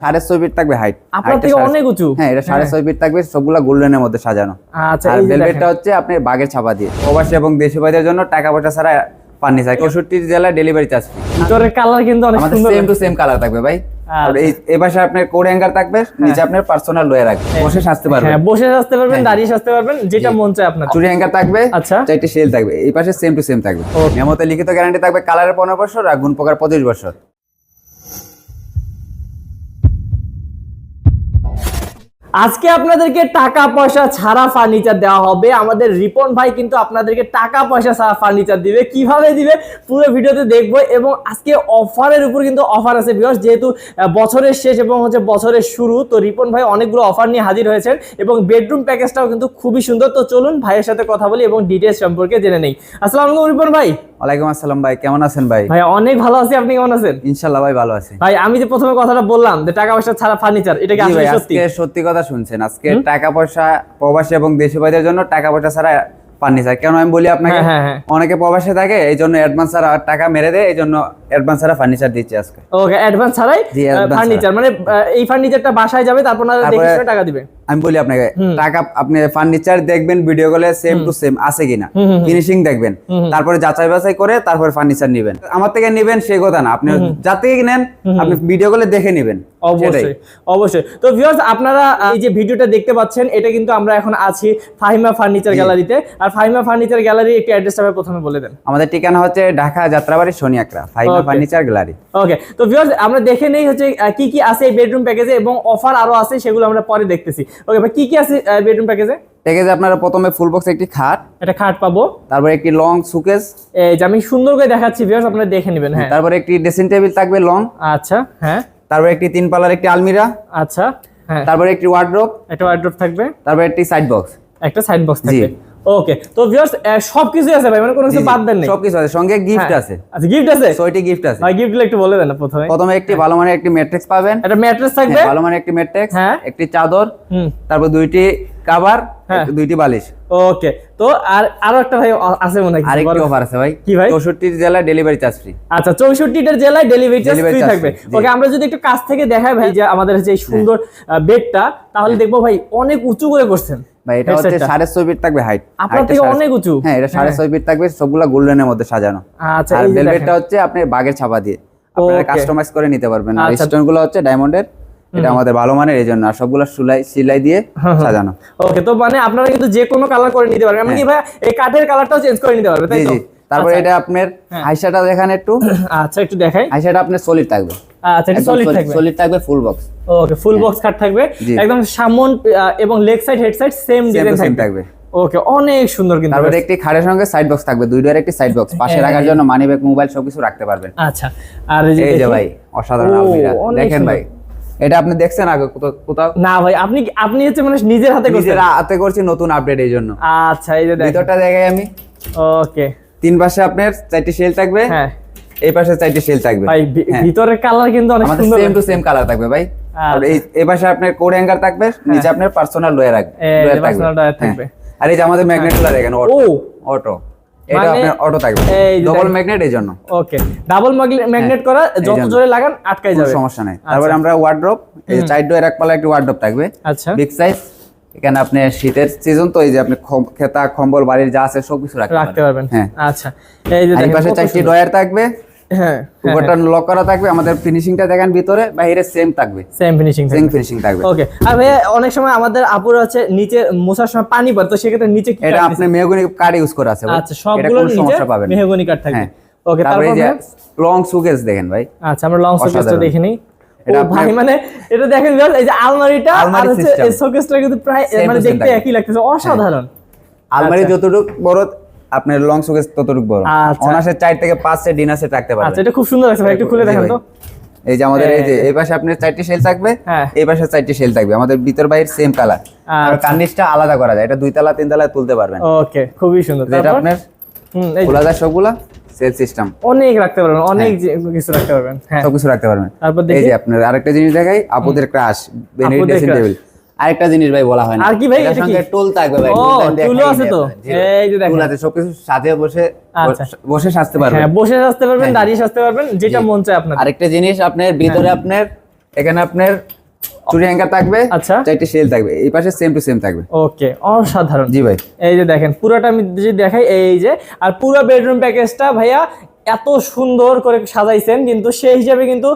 সাড়ে ছয় ফিট থাকবে হাইট আপনার থেকে অনেক উঁচু? হ্যাঁ এটা সাড়ে ছয় ফিট থাকবে সবগুলা গোল্ডেনের মধ্যে সাজানো। আচ্ছা আর ভেলভেটটা হচ্ছে আপনি বাগের ছাপা দিয়ে। প্রবাসী এবং দেশি ভাইদের জন্য টাকা পয়সা ছাড়া ফার্নিচার চৌষট্টি জেলায় ডেলিভারি চার্জ ভিতরের কালার কিন্তু অনেক সুন্দর সেম টু সেম কালার থাকবে ভাই। আর এই এই পাশে আপনার কোড হ্যাঙ্গার থাকবে নিচে আপনার পার্সোনাল লয়ে রাখবে। বসে সাজতে পারবেন। হ্যাঁ বসে সাজতে পারবেন দাঁড়িয়ে সাজতে পারবেন যেটা মন চায় আপনার। চুরি হ্যাঙ্গার থাকবে আচ্ছা। চারটি সেল থাকবে। এই পাশে সেম টু সেম থাকবে. মেমোতে লিখিত গ্যারান্টি থাকবে কালারের পনেরো বছর আর গুণ পঁচিশ বছর। আজকে আপনাদেরকে টাকা পয়সা ছাড়া ফার্নিচার দেওয়া হবে। আমাদের রিপন ভাই কিন্তু আপনাদেরকে টাকা পয়সা ছাড়া ফার্নিচার দিবে। কীভাবে দিবে? পুরো ভিডিওতে দেখব এবং আজকে অফারের উপর কিন্তু অফার আছে বিকজ যেহেতু বছরের শেষ এবং হচ্ছে বছরের শুরু তো রিপন ভাই অনেকগুলো অফার নিয়ে হাজির হয়েছেন এবং বেডরুম প্যাকেজটাও কিন্তু খুবই সুন্দর। তো চলুন ভাইয়ের সাথে কথা বলি এবং ডিটেলস সম্পর্কে জেনে নেই। আসসালামু আলাইকুম রিপন ভাই। ওয়ালাইকুম আসসালাম ভাই কেমন আছেন ভাই? ভাই অনেক ভালো আছি। আপনি কেমন আছেন? ইনশাল্লাহ ভাই ভালো আছি। ভাই আমি যে প্রথমে কথাটা বললাম যে টাকা পয়সা ছাড়া ফার্নিচার এটা কি আসলে সত্যি? সত্যি কথা শুনছেন। আজকে টাকা পয়সা প্রবাসী এবং দেশি ভাইদের জন্য টাকা পয়সা ছাড়া ফার্নিচার কেন আমি বলি আপনাকে? হ্যাঁ, হ্যাঁ, হ্যাঁ। অনেকে প্রবাসে থাকে এই জন্য অ্যাডভান্স ছাড়া টাকা মেরে দেয় এই জন্য অ্যাডভান্স ছাড়া ফার্নিচার দিচ্ছে আজকে। ওকে অ্যাডভান্স ছাড়াই ফার্নিচার মানে এই ফার্নিচারটা বাসায় যাবে তারপর দেখে টাকা দিবে। আমি বলি আপনাকে টাকা আপনি ফার্নিচার দেখবেন ভিডিও কলে সেম টু সেম আছে কিনা? ফিনিশিং দেখবেন। তারপরে যাচাই বাছাই করে তারপরে ফার্নিচার নেবেন। আমার থেকে নেবেন সেই কথা না। আপনি যা থেকে নেন আপনি ভিডিও কলে দেখে নেবেন। অবশ্যই অবশ্যই। তো ভিউয়ার্স আপনারা এই যে ভিডিওটা দেখতে পাচ্ছেন এটা কিন্তু আমরা এখন আছি ফাহিমা ফার্নিচার গ্যালারিতে আর ফাহিমা ফার্নিচার গ্যালারি একটি প্রথমে বলে দেন। আমাদের ঠিকানা হচ্ছে Dhaka Jatrabari furniture gallery okay তো ভিউয়ার্স আমরা দেখে নেই হচ্ছে কি কি আছে এই বেডরুম প্যাকেজে এবং অফার আরও আছে সেগুলো আমরা পরে দেখতেছি। ওকে ভাই কি কি আছে বেডরুম প্যাকেজে প্যাকেজে আপনারা প্রথমে ফুল বক্স একটি খাট একটা খাট পাবো। তারপরে একটি লং সুকেস এই যে আমি সুন্দর করে দেখাচ্ছি ভিউয়ার্স আপনারা দেখে নেবেন হ্যাঁ। তারপরে একটি ড্রেসিং টেবিল থাকবে লং আচ্ছা হ্যাঁ। তারপর একটি তিন পাল্লার একটি আলমিরা আচ্ছা হ্যাঁ। তারপরে একটি ওয়ার্ড্রপ একটা ওয়ার্ড্রপ থাকবে। তারপর একটি সাইড বক্স একটা সাইড বক্স। থাকবে। ওকে তো ভিউয়ার্স সবকিছু আছে ভাই মানে কোনো কিছু বাদ দেন নেই। সবকিছু আছে সঙ্গে গিফট হ্যাঁ। আছে। আচ্ছা গিফট আছে? ছয়টি গিফট আছে। ভাই গিফট একটু বলে দেন প্রথমে। প্রথমে একটি ভালো মানের একটি ম্যাট্রিক্স পাবেন। একটা ম্যাট্রেস থাকবে? হ্যাঁ, ভালো মানের একটি ম্যাট্রিক্স হ্যাঁ। একটি চাদর হুম। তারপর দুইটি কাভার হ্যাঁ। দুইটি বালিশ। ওকে তো আর আরও একটা ভাই আছে মনে হয় আরেকটি অফার আছে ভাই। কি ভাই? চৌষট্টি জেলায় ডেলিভারি চার্জ ফ্রি আচ্ছা চৌষট্টিটার জেলায় ডেলিভারি চার্জ ফ্রি থাকবে। ওকে আমরা যদি একটু কাছ থেকে দেখাই ভাই যে আমাদের যে সুন্দর বেডটা তাহলে দেখব ভাই অনেক উঁচু করে করছেন। ভাই এটা হচ্ছে সাড়ে ছয় ফিট থাকবে হাইট আপনার থেকে অনেক উঁচু? হ্যাঁ এটা সাড়ে ছয় ফিট থাকবে সবগুলা গোল্ডেনের মধ্যে সাজানো। আচ্ছা আর ভেলভেটটা হচ্ছে বাগের ছাপা দিয়ে। আপনারা কাস্টমাইজ করে নিতে পারবেন। আর আচ্ছা। গুলো হচ্ছে ডায়মন্ডের এটা আমাদের ভালো মানের এই জন্য আর সবগুলা সেলাই সেলাই দিয়ে সাজানো। ওকে তো মানে আপনারা কিন্তু যে কোনো কালার করে নিতে পারবেন। এমনকি ভাই এই কাঠের কালারটাও চেঞ্জ করে নিতে পারবেন তাই হ্যাঁ। তো? তারপরে এটা আপনার আইসাটা দেখেন একটু। আচ্ছা একটু দেখাই। আইসাটা আপনার সলিড থাকবে। আচ্ছা এটা সলিড থাকবে। সলিড থাকবে full box okay full box cut থাকবে। একদম সামন এবং leg side head side same design থাকবে। ওকে অনেক সুন্দর কিন্তু তারপরে একটি খাড়ের সঙ্গে সাইড বক্স থাকবে দুই ডোর একটি সাইড বক্স পাশে হ্যাঁ, রাখার জন্য মানি ব্যাগ মোবাইল সবকিছু রাখতে পারবেন। আচ্ছা আর এই যে এই যে ভাই অসাধারণ আলমিরা দেখেন ভাই এটা আপনি দেখছেন আগে কোথাও না ভাই আপনি আপনি হচ্ছে মানে নিজের হাতে করছেন? নিজের হাতে করছি নতুন আপডেট এই জন্য। আচ্ছা এই যে ভিতরটা দেখাই আমি। ওকে। তিন পাশে আপনার চারটি সেল থাকবে হ্যাঁ। এই পাশে চারটি সেল থাকবে। ভাই হ্যাঁ। ভিতরের কালার কিন্তু অনেক সুন্দর। সেম টু সেম কালার থাকবে ভাই। আর আচ্ছা। এই এই পাশে আপনার কোড হ্যাঙ্গার থাকবে নিচে আপনার পার্সোনাল লোয়ার রাখবে এই যে loyer personal loyer থাকবে। হ্যাঁ। আর এই যে আমাদের ম্যাগনেটগুলো দেখেন ও। অটো অটো এটা মানে- আপনার অটো থাকবে। ডবল ম্যাগনেট এই জন্য। ওকে। ডাবল ম্যাগনেট করা যত হ্যাঁ, জোরে লাগান আটকাই যাবে। সমস্যা নাই। তারপরে আমরা ওয়ার্ড্রপ এই সাইড ডোর এক পালা একটি ওয়ার্ড্রপ থাকবে। আচ্ছা। বিগ সাইজ এখানে আপনি শীতের সিজন তো এই যে আপনি খেতা কম্বল বাড়ির যা আছে সবকিছু রাখতে রাখতে পারবেন। হ্যাঁ। আচ্ছা এই যে এই দেখেন পাশে চারটি। ডয়ার থাকবে। হ্যাঁ উপরটা লক করা থাকবে আমাদের ফিনিশিংটা দেখেন ভিতরে বাইরে সেম থাকবে। সেম ফিনিশিং সেম ফিনিশিং থাকবে। ওকে আর ভাইয়া অনেক সময় আমাদের আপুরা হচ্ছে নিচে মোছার সময় পানি পড়ে তো সেক্ষেত্রে নিচে কি এটা কাঠ আপনি মেহগনি কার্ড ইউজ করা আছে আচ্ছা নিচে সমস্যা পাবেন মেহগনি কাঠ থাকবে। হ্যাঁ। ওকে তারপরে তারপর? লং সুকেস দেখেন ভাই। আচ্ছা আমরা লং অসাধারণ। দেখে নিই। এটা ভাই মানে এটা দেখেন এই যে আলমারিটা আর হচ্ছে এই শোকেসটা কিন্তু প্রায় মানে দেখতে একই লাগতেছে অসাধারণ। আলমারি আচ্ছা। বড় আপনার লং সুকেস ততটুক বড়। আচ্ছা। অনাসে থেকে পাঁচ সেট ডিনার সেট রাখতে আচ্ছা এটা খুব সুন্দর লাগছে ভাই একটু খুলে দেখেন তো। এই যে আমাদের এই যে এই পাশে আপনার চারটি সেল থাকবে হ্যাঁ। এই পাশে চারটি সেল থাকবে। আমাদের ভিতর বাইরে সেম কালার আর। কার্নিশটা আলাদা করা যায়। এটা দুই তলা তিন তলায় তুলতে পারবেন। ওকে খুবই সুন্দর। আপনার খোলা যায় সবগুলা। Cell system. অনেক রাখতে পারবেন অনেক কিছু রাখতে পারবেন হ্যাঁ। সবকিছু রাখতে পারবেন। তারপর এই যে আপনার আরেকটা জিনিস দেখাই আপুদের ক্রাশ ড্রেসিং টেবিল আরেকটা জিনিস ভাই বলা হয় না। আর কি ভাই, এটা? সঙ্গে টুল থাকবে ভাই টুলও আছে তো? এই যে দেখেন। আছে সবকিছু সাজিয়ে বসে আচ্ছা। বসে সাজতে পারবেন। হ্যাঁ বসে সাজতে পারবেন দাঁড়িয়ে সাজতে পারবেন যেটা মন চায় আপনার। আরেকটা জিনিস আপনার ভিতরে হ্যাঁ। আপনার এখানে আপনার চুরি হ্যাঙ্গার থাকবে আচ্ছা। চারটি সেল থাকবে এই পাশে সেম টু সেম থাকবে। ওকে অসাধারণ। জি ভাই। এই যে দেখেন পুরোটা আমি যদি দেখাই এই যে আর পুরো বেডরুম প্যাকেজটা ভাইয়া এত সুন্দর করে সাজাইছেন কিন্তু সেই হিসাবে কিন্তু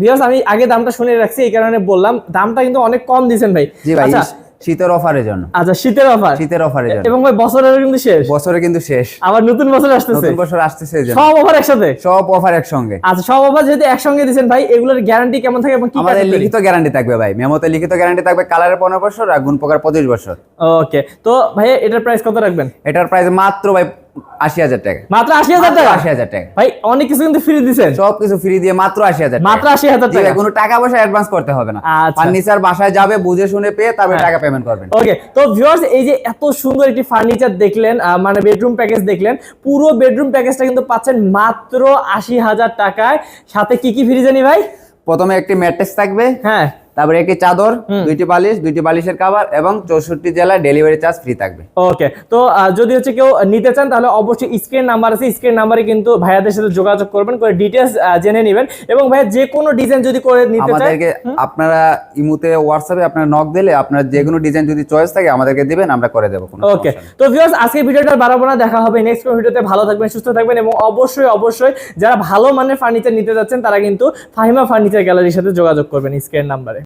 বিকজ আমি আগে দামটা শুনে রাখছি এই কারণে বললাম দামটা কিন্তু অনেক কম দিয়েছেন ভাই। ভাই আচ্ছা শীতের অফারের জন্য। আচ্ছা শীতের অফার? শীতের অফারের জন্য। এবং ভাই বছরের কিন্তু শেষ? বছরে কিন্তু শেষ। আবার নতুন বছর আসতেছে? নতুন বছর আসতেছে সব অফার একসাথে? সব অফার একসঙ্গে। আচ্ছা সব অফার যেহেতু একসঙ্গে দিবেন ভাই এগুলোর গ্যারান্টি কেমন থাকে এবং কি আমাদের লিখিত গ্যারান্টি থাকবে ভাই। মেমোতে লিখিত গ্যারান্টি থাকবে কালারের পনেরো বছর আর গুণ পোকার পঁচিশ বছর। ওকে তো ভাই এটার প্রাইস কত রাখবেন? এটার প্রাইস মাত্র ভাই আশি হাজার টাকা। মাত্র আশি হাজার টাকা? আশি হাজার টাকা। ভাই অনেক কিছু কিন্তু ফ্রি দিচ্ছেন সব কিছু ফ্রি দিয়ে মাত্র আশি হাজার মাত্র আশি হাজার টাকা। কোনো টাকা পয়সা অ্যাডভান্স করতে হবে না। আচ্ছা। ফার্নিচার বাসায় যাবে বুঝে শুনে পেয়ে তারপরে হ্যাঁ। টাকা পেমেন্ট করবেন। ওকে তো ভিউয়ার্স এই যে এত সুন্দর একটি ফার্নিচার দেখলেন মানে বেডরুম প্যাকেজ দেখলেন পুরো বেডরুম প্যাকেজটা কিন্তু পাচ্ছেন মাত্র আশি হাজার টাকায়। সাথে কি কি ফ্রি জানি ভাই? প্রথমে একটি ম্যাট্রেস থাকবে। হ্যাঁ। তারপরে একটি চাদর দুইটি বালিশ দুইটি বালিশের কাবার এবং চৌষট্টি জেলায় ডেলিভারি চার্জ ফ্রি থাকবে। ওকে তো যদি হচ্ছে কেউ নিতে চান তাহলে অবশ্যই স্ক্রিন নাম্বার আছে স্ক্রিন নাম্বারে কিন্তু ভাইয়াদের সাথে যোগাযোগ করবেন করে ডিটেলস জেনে নেবেন। এবং ভাইয়া যে কোনো ডিজাইন যদি করে নিতে চান আমাদেরকে আপনারা ইমুতে হোয়াটসঅ্যাপে আপনারা নক দিলে আপনার যে কোনো ডিজাইন যদি চয়েস থাকে আমাদেরকে দিবেন আমরা করে দেবো কোনো ওকে তো ভিউয়ার্স আজকে ভিডিওটা বাড়াবো না দেখা হবে নেক্সট ভিডিওতে ভালো থাকবেন সুস্থ থাকবেন এবং অবশ্যই অবশ্যই যারা ভালো মানের ফার্নিচার নিতে যাচ্ছেন তারা কিন্তু ফাহিমা ফার্নিচার গ্যালারির সাথে যোগাযোগ করবেন স্ক্রিন নাম্বারে